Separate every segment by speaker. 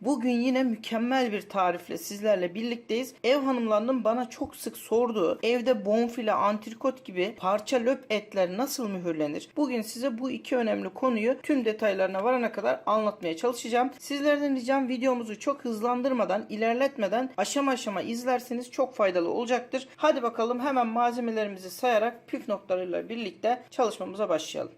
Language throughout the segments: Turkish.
Speaker 1: Bugün yine mükemmel bir tarifle sizlerle birlikteyiz. Ev hanımlarının bana çok sık sorduğu evde bonfile, antrikot gibi parça löp etler nasıl mühürlenir? Bugün size bu iki önemli konuyu tüm detaylarına varana kadar anlatmaya çalışacağım. Sizlerden ricam videomuzu çok hızlandırmadan, ilerletmeden aşama aşama izlerseniz çok faydalı olacaktır. Hadi bakalım hemen malzemelerimizi sayarak püf noktalarıyla birlikte çalışmamıza başlayalım.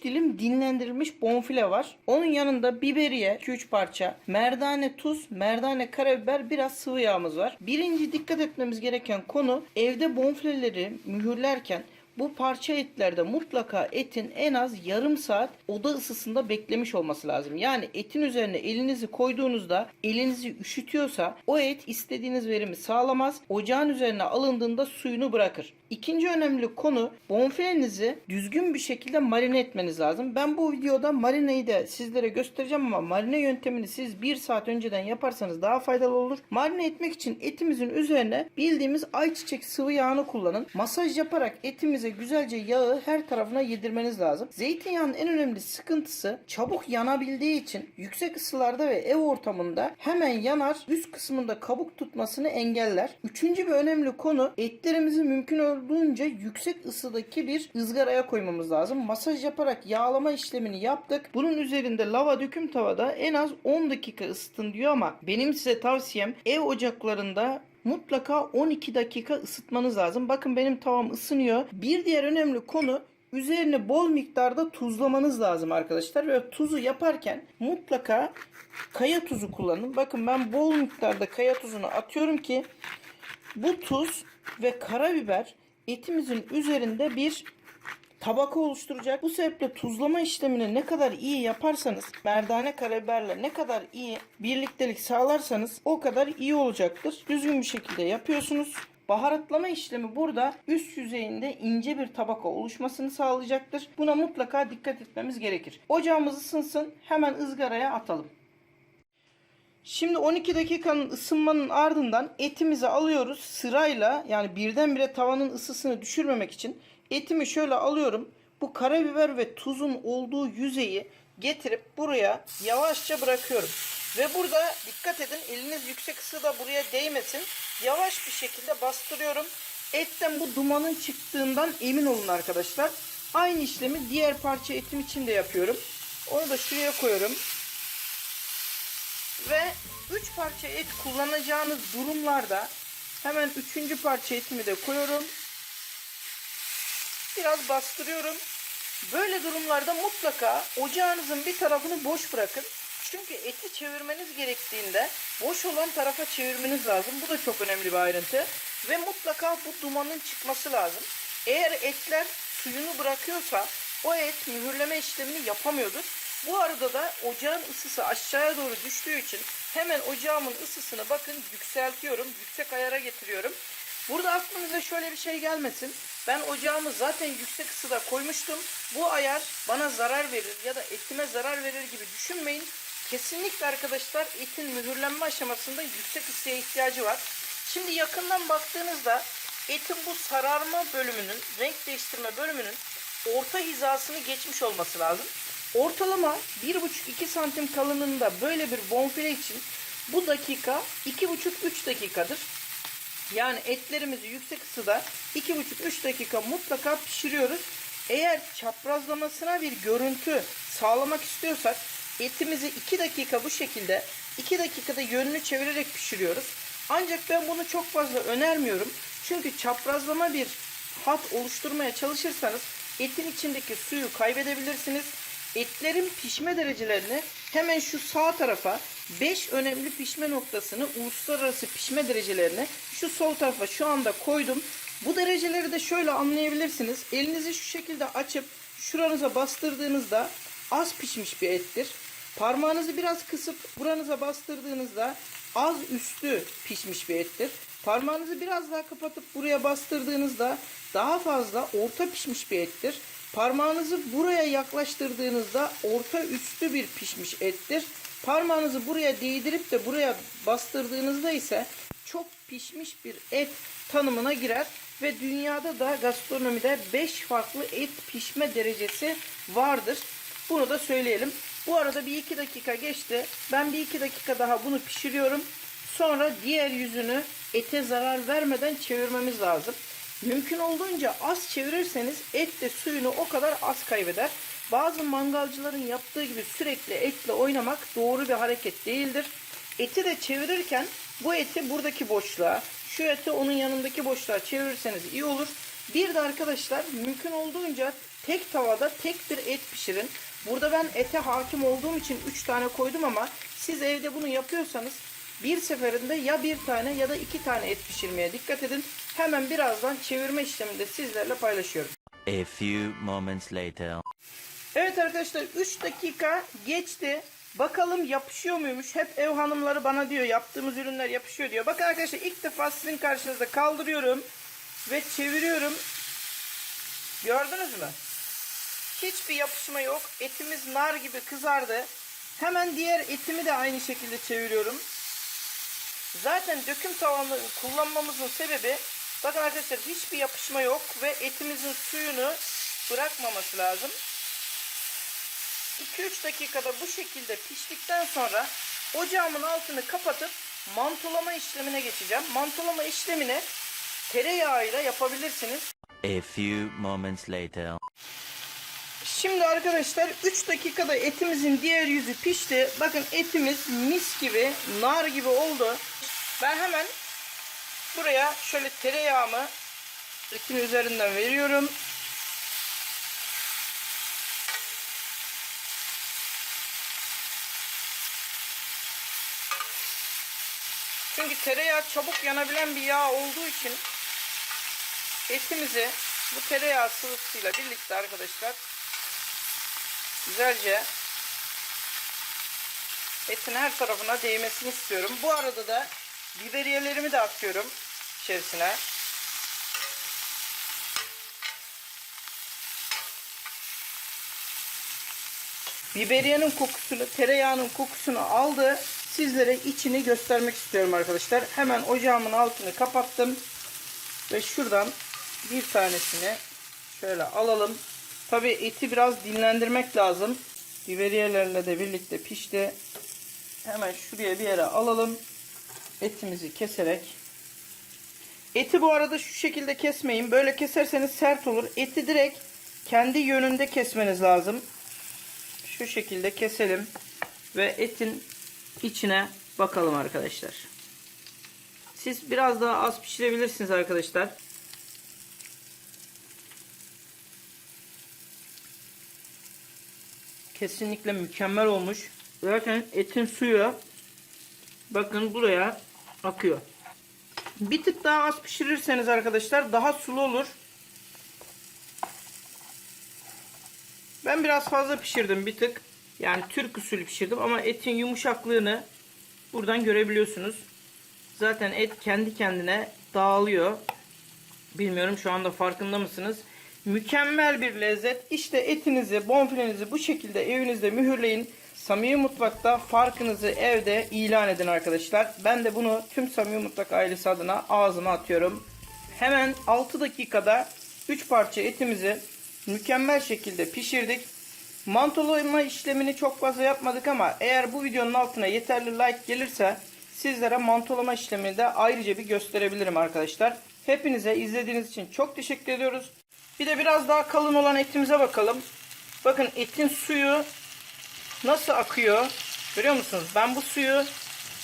Speaker 1: 3 dilim dinlendirilmiş bonfile var. Onun yanında biberiye 2-3 parça, merdane tuz, merdane karabiber, biraz sıvı yağımız var. Birinci dikkat etmemiz gereken konu evde bonfileleri mühürlerken bu parça etlerde mutlaka etin en az yarım saat oda ısısında beklemiş olması lazım. Yani etin üzerine elinizi koyduğunuzda elinizi üşütüyorsa o et istediğiniz verimi sağlamaz. Ocağın üzerine alındığında suyunu bırakır. İkinci önemli konu bonfilenizi düzgün bir şekilde marine etmeniz lazım. Ben bu videoda marineyi de sizlere göstereceğim ama marine yöntemini siz bir saat önceden yaparsanız daha faydalı olur. Marine etmek için etimizin üzerine bildiğimiz ayçiçek sıvı yağını kullanın. Masaj yaparak etimize güzelce yağı her tarafına yedirmeniz lazım. Zeytinyağının en önemli sıkıntısı çabuk yanabildiği için yüksek ısılarda ve ev ortamında hemen yanar üst kısmında kabuk tutmasını engeller. Üçüncü bir önemli konu etlerimizi mümkün olduğunca yüksek ısıdaki bir ızgaraya koymamız lazım. Masaj yaparak yağlama işlemini yaptık. Bunun üzerinde lava döküm tavada en az 10 dakika ısıtın diyor ama benim size tavsiyem ev ocaklarında mutlaka 12 dakika ısıtmanız lazım. Bakın benim tavam ısınıyor. Bir diğer önemli konu üzerine bol miktarda tuzlamanız lazım arkadaşlar. Ve tuzu yaparken mutlaka kaya tuzu kullanın. Bakın ben bol miktarda kaya tuzunu atıyorum ki bu tuz ve karabiber etimizin üzerinde bir tabaka oluşturacak. Bu sebeple tuzlama işlemini ne kadar iyi yaparsanız, merdane karabiberle ne kadar iyi birliktelik sağlarsanız o kadar iyi olacaktır. Düzgün bir şekilde yapıyorsunuz. Baharatlama işlemi burada üst yüzeyinde ince bir tabaka oluşmasını sağlayacaktır. Buna mutlaka dikkat etmemiz gerekir. Ocağımız ısınsın hemen ızgaraya atalım. Şimdi 12 dakikanın ısınmanın ardından etimizi alıyoruz sırayla yani birdenbire tavanın ısısını düşürmemek için etimi şöyle alıyorum. Bu karabiber ve tuzun olduğu yüzeyi getirip buraya yavaşça bırakıyorum. Ve burada dikkat edin eliniz yüksek ısıda buraya değmesin. Yavaş bir şekilde bastırıyorum. Etten bu dumanın çıktığından emin olun arkadaşlar. Aynı işlemi diğer parça etim için de yapıyorum. Onu da şuraya koyuyorum. Ve 3 parça et kullanacağınız durumlarda hemen 3. parça etimi de koyuyorum. Biraz bastırıyorum. Böyle durumlarda mutlaka ocağınızın bir tarafını boş bırakın. Çünkü eti çevirmeniz gerektiğinde boş olan tarafa çevirmeniz lazım. Bu da çok önemli bir ayrıntı. Ve mutlaka bu dumanın çıkması lazım. Eğer etler suyunu bırakıyorsa o et mühürleme işlemini yapamıyordur. Bu arada da ocağın ısısı aşağıya doğru düştüğü için hemen ocağımın ısısını bakın yükseltiyorum. Yüksek ayara getiriyorum. Burada aklınıza şöyle bir şey gelmesin. Ben ocağımı zaten yüksek ısıda koymuştum. Bu ayar bana zarar verir ya da etime zarar verir gibi düşünmeyin. Kesinlikle arkadaşlar etin mühürlenme aşamasında yüksek ısıya ihtiyacı var. Şimdi yakından baktığınızda etin bu sararma bölümünün, renk değiştirme bölümünün orta hizasını geçmiş olması lazım. Ortalama 1,5-2 santim kalınlığında böyle bir bonfile için bu dakika 2,5-3 dakikadır. Yani etlerimizi yüksek ısıda 2,5-3 dakika mutlaka pişiriyoruz. Eğer çaprazlamasına bir görüntü sağlamak istiyorsak etimizi 2 dakika bu şekilde 2 dakikada yönünü çevirerek pişiriyoruz. Ancak ben bunu çok fazla önermiyorum. Çünkü çaprazlama bir hat oluşturmaya çalışırsanız etin içindeki suyu kaybedebilirsiniz. Etlerin pişme derecelerini hemen şu sağ tarafa 5 önemli pişme noktasını uluslararası pişme derecelerini şu sol tarafa şu anda koydum. Bu dereceleri de şöyle anlayabilirsiniz. Elinizi şu şekilde açıp şuranıza bastırdığınızda az pişmiş bir ettir. Parmağınızı biraz kısıp buranıza bastırdığınızda az üstü pişmiş bir ettir. Parmağınızı biraz daha kapatıp buraya bastırdığınızda daha fazla orta pişmiş bir ettir. Parmağınızı buraya yaklaştırdığınızda orta üstü bir pişmiş ettir. Parmağınızı buraya değdirip de buraya bastırdığınızda ise çok pişmiş bir et tanımına girer ve dünyada da gastronomide 5 farklı et pişme derecesi vardır. Bunu da söyleyelim. Bu arada bir iki dakika geçti. Ben bir iki dakika daha bunu pişiriyorum. Sonra diğer yüzünü ete zarar vermeden çevirmemiz lazım. Mümkün olduğunca az çevirirseniz et de suyunu o kadar az kaybeder. Bazı mangalcıların yaptığı gibi sürekli etle oynamak doğru bir hareket değildir. Eti de çevirirken bu eti buradaki boşluğa, şu eti onun yanındaki boşluğa çevirirseniz iyi olur. Bir de arkadaşlar mümkün olduğunca tek tavada tek bir et pişirin. Burada ben ete hakim olduğum için 3 tane koydum ama siz evde bunu yapıyorsanız bir seferinde ya bir tane ya da iki tane et pişirmeye dikkat edin. Hemen birazdan çevirme işlemini de sizlerle paylaşıyorum.
Speaker 2: A few moments later.
Speaker 1: Evet arkadaşlar 3 dakika geçti. Bakalım yapışıyor muymuş? Hep ev hanımları bana diyor yaptığımız ürünler yapışıyor diyor. Bakın arkadaşlar ilk defa sizin karşınızda kaldırıyorum ve çeviriyorum. Gördünüz mü? Hiçbir yapışma yok. Etimiz nar gibi kızardı. Hemen diğer etimi de aynı şekilde çeviriyorum. Zaten döküm tavanı kullanmamızın sebebi bakın arkadaşlar hiçbir yapışma yok ve etimizin suyunu bırakmaması lazım. 2-3 dakikada bu şekilde piştikten sonra ocağımın altını kapatıp mantolama işlemine geçeceğim. Mantolama işlemini tereyağıyla yapabilirsiniz.
Speaker 2: A few moments later.
Speaker 1: Şimdi arkadaşlar 3 dakikada etimizin diğer yüzü pişti. Bakın etimiz mis gibi, nar gibi oldu. Ben hemen buraya şöyle tereyağımı etin üzerinden veriyorum. Çünkü tereyağı çabuk yanabilen bir yağ olduğu için etimizi bu tereyağı sıvısıyla birlikte arkadaşlar güzelce etin her tarafına değmesini istiyorum. Bu arada da biberiyelerimi de atıyorum içerisine. Biberiyenin kokusunu, tereyağının kokusunu aldı. Sizlere içini göstermek istiyorum arkadaşlar. Hemen ocağımın altını kapattım. Ve şuradan bir tanesini şöyle alalım. Tabi eti biraz dinlendirmek lazım. Biberiyelerle de birlikte pişti. Hemen şuraya bir yere alalım. Etimizi keserek. Eti bu arada şu şekilde kesmeyin. Böyle keserseniz sert olur. Eti direkt kendi yönünde kesmeniz lazım. Şu şekilde keselim. Ve etin içine bakalım arkadaşlar. Siz biraz daha az pişirebilirsiniz arkadaşlar. Kesinlikle mükemmel olmuş. Zaten etin suyu bakın buraya akıyor. Bir tık daha az pişirirseniz arkadaşlar daha sulu olur. Ben biraz fazla pişirdim bir tık. Yani Türk usulü pişirdim ama etin yumuşaklığını buradan görebiliyorsunuz. Zaten et kendi kendine dağılıyor. Bilmiyorum şu anda farkında mısınız? Mükemmel bir lezzet. İşte etinizi, bonfilenizi bu şekilde evinizde mühürleyin. Samimi Mutfak'ta farkınızı evde ilan edin arkadaşlar. Ben de bunu tüm Samimi Mutfak ailesi adına ağzıma atıyorum. Hemen 6 dakikada 3 parça etimizi mükemmel şekilde pişirdik. Mantolama işlemini çok fazla yapmadık ama eğer bu videonun altına yeterli like gelirse sizlere mantolama işlemini de ayrıca bir gösterebilirim arkadaşlar. Hepinize izlediğiniz için çok teşekkür ediyoruz. Bir de biraz daha kalın olan etimize bakalım. Bakın etin suyu nasıl akıyor görüyor musunuz? Ben bu suyu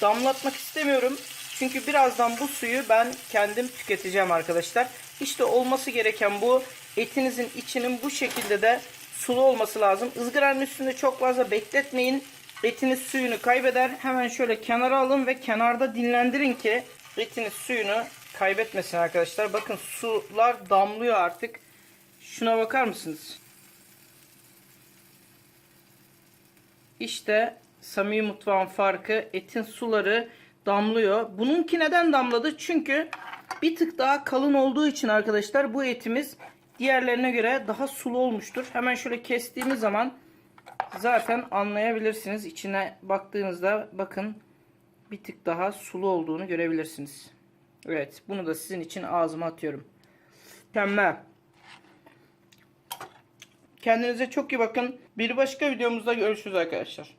Speaker 1: damlatmak istemiyorum. Çünkü birazdan bu suyu ben kendim tüketeceğim arkadaşlar. İşte olması gereken bu. Etinizin içinin bu şekilde de sulu olması lazım. Izgaranın üstünde çok fazla bekletmeyin. Etiniz suyunu kaybeder. Hemen şöyle kenara alın ve kenarda dinlendirin ki etiniz suyunu kaybetmesin arkadaşlar. Bakın sular damlıyor artık. Şuna bakar mısınız? İşte Samimi Mutfağın farkı etin suları damlıyor. Bununki neden damladı? Çünkü bir tık daha kalın olduğu için arkadaşlar bu etimiz diğerlerine göre daha sulu olmuştur. Hemen şöyle kestiğimiz zaman zaten anlayabilirsiniz. İçine baktığınızda bakın bir tık daha sulu olduğunu görebilirsiniz. Evet bunu da sizin için ağzıma atıyorum. Mükemmel. Kendinize çok iyi bakın. Bir başka videomuzda görüşürüz arkadaşlar.